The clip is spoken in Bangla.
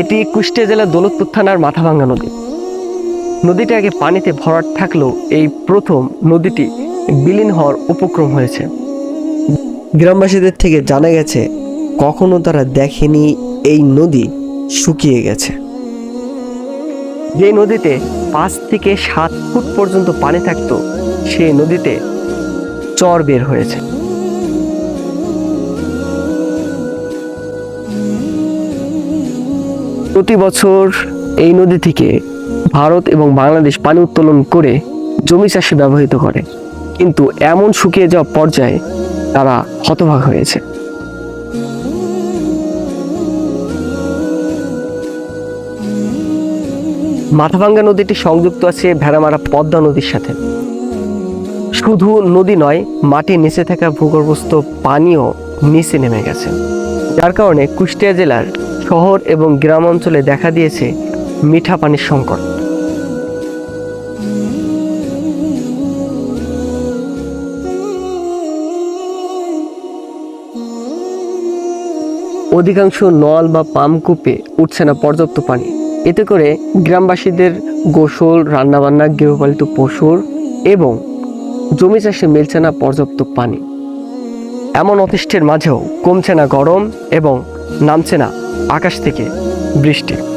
এটি কুষ্টিয়া জেলার দৌলতপুর থানার মাথাভাঙ্গা নদী। নদীটি আগে পানিতে ভরাট থাকলেও এই প্রথম নদীটি বিলীন হওয়ার উপক্রম হয়েছে। গ্রামবাসীদের থেকে জানা গেছে কখনো তারা দেখেনি এই নদী শুকিয়ে গেছে। যে নদীতে পাঁচ থেকে সাত ফুট পর্যন্ত পানি থাকতো সেই নদীতে চর বের হয়েছে। প্রতি বছর এই নদী থেকে ভারত এবং বাংলাদেশ পানি উত্তোলন করে জমি চাষে ব্যবহৃত করে। কিন্তু এমন শুকিয়ে যাওয়া পর্যায়ে তারা হতভাগ হয়েছে। মাথাভাঙ্গা নদীটি সংযুক্ত আছে ভেড়ামারা পদ্মা নদীর সাথে। শুধু নদী নয়, মাটির নিচে থাকা ভূগর্ভস্থ পানিও নিচে নেমে গেছে। যার কারণে কুষ্টিয়া জেলার শহর এবং গ্রাম অঞ্চলে দেখা দিয়েছে মিঠা পানির সংকট। অধিকাংশ নল বা পাম্পকূপে উঠছে না পর্যাপ্ত পানি। এতে করে গ্রামবাসীদের গোসল, রান্নাবান্না, গৃহপালিত পশুর এবং জমি চাষে মিলছে না পর্যাপ্ত পানি। এমন অতিষ্ঠের মাঝেও কমছে না গরম এবং নামছে না আকাশ থেকে বৃষ্টি।